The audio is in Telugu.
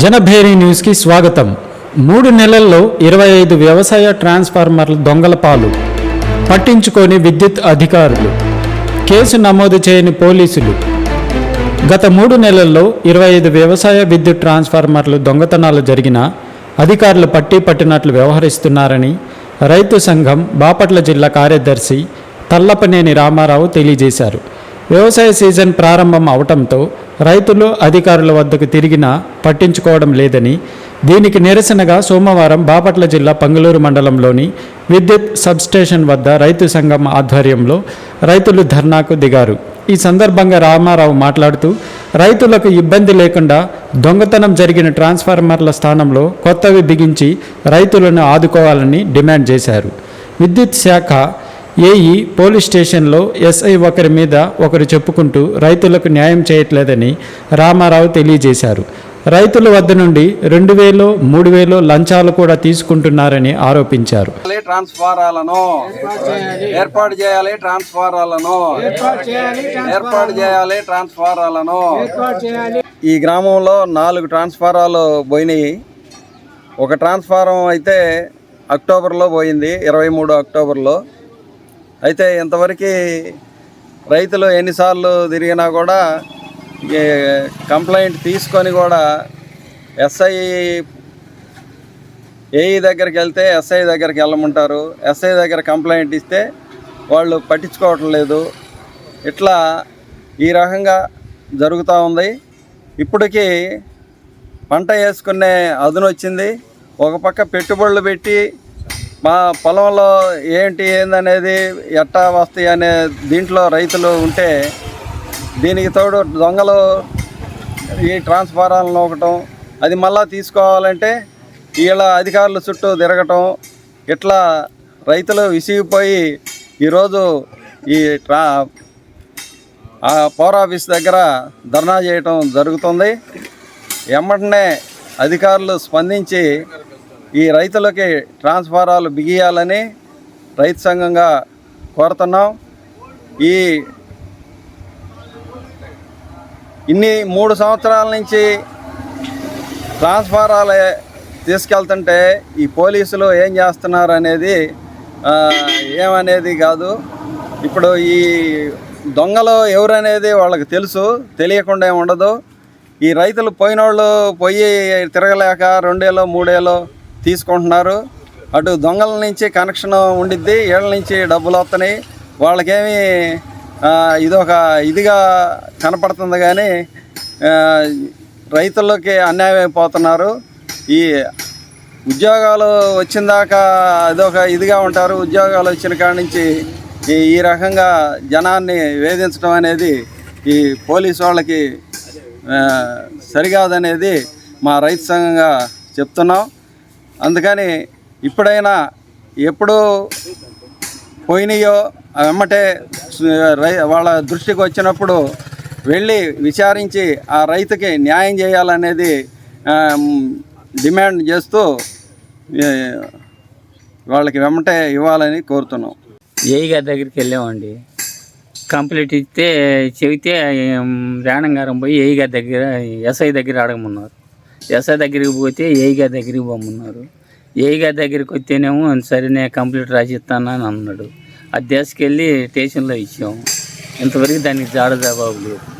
జనభేరి న్యూస్కి స్వాగతం. మూడు నెలల్లో ఇరవై ఐదు వ్యవసాయ ట్రాన్స్ఫార్మర్ల దొంగల పాలు పట్టించుకొని విద్యుత్ అధికారులు. కేసు నమోదు చేయని పోలీసులు. గత మూడు నెలల్లో ఇరవై ఐదు వ్యవసాయ విద్యుత్ ట్రాన్స్ఫార్మర్లు దొంగతనాలు జరిగినా అధికారులు పట్టి పట్టినట్లు వ్యవహరిస్తున్నారని రైతు సంఘం బాపట్ల జిల్లా కార్యదర్శి తల్లపనేని రామారావు తెలియజేశారు. వ్యవసాయ సీజన్ ప్రారంభం అవటంతో రైతులు అధికారుల వద్దకు తిరిగినా పట్టించుకోవడం లేదని దీనికి నిరసనగా సోమవారం బాపట్ల జిల్లా పంగులూరు మండలంలోని విద్యుత్ సబ్స్టేషన్ వద్ద రైతు సంఘం ఆధ్వర్యంలో రైతులు ధర్నాకు దిగారు. ఈ సందర్భంగా రామారావు మాట్లాడుతూ రైతులకు ఇబ్బంది లేకుండా దొంగతనం జరిగిన ట్రాన్స్ఫార్మర్ల స్థానంలో కొత్తవి బిగించి రైతులను ఆదుకోవాలని డిమాండ్ చేశారు. విద్యుత్ శాఖ ఏఈ పోలీస్ స్టేషన్లో ఎస్ఐ ఒకరి మీద ఒకరు చెప్పుకుంటూ రైతులకు న్యాయం చేయట్లేదని రామారావు తెలియజేశారు. రైతుల వద్ద నుండి రెండు వేలు మూడు వేలు లంచాలు కూడా తీసుకుంటున్నారని ఆరోపించారు. ట్రాన్స్ఫారాలను. ఏర్పాటు చేయాలి ట్రాన్స్ఫారాలను. ఏర్పాటు చేయాలి ట్రాన్స్ఫారాలను. ఈ గ్రామంలో నాలుగు ట్రాన్స్ఫారాలు పోయినాయి. ఒక ట్రాన్స్ఫారం అయితే అక్టోబర్లో పోయింది ఇరవై మూడు అక్టోబర్లో. అయితే ఇంతవరకు రైతులు ఎన్నిసార్లు తిరిగినా కూడా కంప్లైంట్ తీసుకొని కూడా ఎస్ఐ ఏఈ దగ్గరికి వెళ్తే ఎస్ఐ దగ్గరికి వెళ్ళమంటారు. ఎస్ఐ దగ్గర కంప్లైంట్ ఇస్తే వాళ్ళు పట్టించుకోవటం లేదు. ఇట్లా ఈ రకంగా జరుగుతూ ఉంది. ఇప్పటికీ పంట వేసుకునే అదును వచ్చింది ఒక పక్క పెట్టుబడులు పెట్టి మా పొలంలో ఏంటి ఏందనేది ఎట్టా వస్తాయి అనే దీంట్లో రైతులు ఉంటే దీనికి తోడు దొంగలు ఈ ట్రాన్స్ఫారాలను నొక్కటం అది మళ్ళా తీసుకోవాలంటే వీళ్ళ అధికారుల చుట్టూ తిరగటం ఇట్లా రైతులు విసిగిపోయి ఈరోజు ఈ ట్రా ఆ పవర్ ఆఫీస్ దగ్గర ధర్నా చేయటం జరుగుతుంది. ఎమ్మటనే అధికారులు స్పందించి ఈ రైతులకి ట్రాన్స్ఫారాలు బిగియాలని రైతు సంఘంగా కోరుతున్నాం. ఈ ఇన్ని మూడు సంవత్సరాల నుంచి ట్రాన్స్ఫారాలు తీసుకెళ్తుంటే ఈ పోలీసులు ఏం చేస్తున్నారు అనేది ఏమనేది కాదు. ఇప్పుడు ఈ దొంగలు ఎవరనేది వాళ్ళకి తెలుసు తెలియకుండా ఏం ఉండదు. ఈ రైతులు పోయినోళ్ళు పోయి తిరగలేక రెండేళ్ళు మూడేళ్ళు తీసుకుంటున్నారు. అటు దొంగల నుంచి కనెక్షన్ ఉండిద్ది వీళ్ళ నుంచి డబ్బులు వస్తున్నాయి. వాళ్ళకేమి ఇదొక ఇదిగా కనపడుతుంది కానీ రైతులకి అన్యాయం అయిపోతున్నారు. ఈ ఉద్యోగాలు వచ్చిన దాకా అదొక ఇదిగా ఉంటారు. ఉద్యోగాలు వచ్చిన కాడ నుంచి ఈ రకంగా జనాన్ని వేధించడం అనేది ఈ పోలీస్ వాళ్ళకి సరికాదనేది మా రైతు సంఘంగా చెప్తున్నాం. అందుకని ఇప్పుడైనా ఎప్పుడు పోయినాయో వెమ్మటే రై- వాళ్ళ దృష్టికి వచ్చినప్పుడు వెళ్ళి విచారించి ఆ రైతుకి న్యాయం చేయాలనేది డిమాండ్ చేస్తూ వాళ్ళకి వెమ్మటే ఇవ్వాలని కోరుతున్నాం. ఏఈ గారి దగ్గరికి వెళ్ళామండి. కంప్లీట్ ఇస్తే చెబితే రాణంగారం పోయి ఏ గారి దగ్గర ఎస్ఐ దగ్గర అడగమన్నారు. ఎస్ఐ దగ్గరికి పోతే ఏఈగా దగ్గరికి పోమన్నారు. ఏఈగా దగ్గరికి వస్తేనేమో సరే నేను కంప్లీట్ రాసిస్తానని అని అన్నాడు. ఆ దేశకెళ్ళి స్టేషన్లో ఇచ్చాము. ఇంతవరకు దానికి జాడ జవాబు లేదు.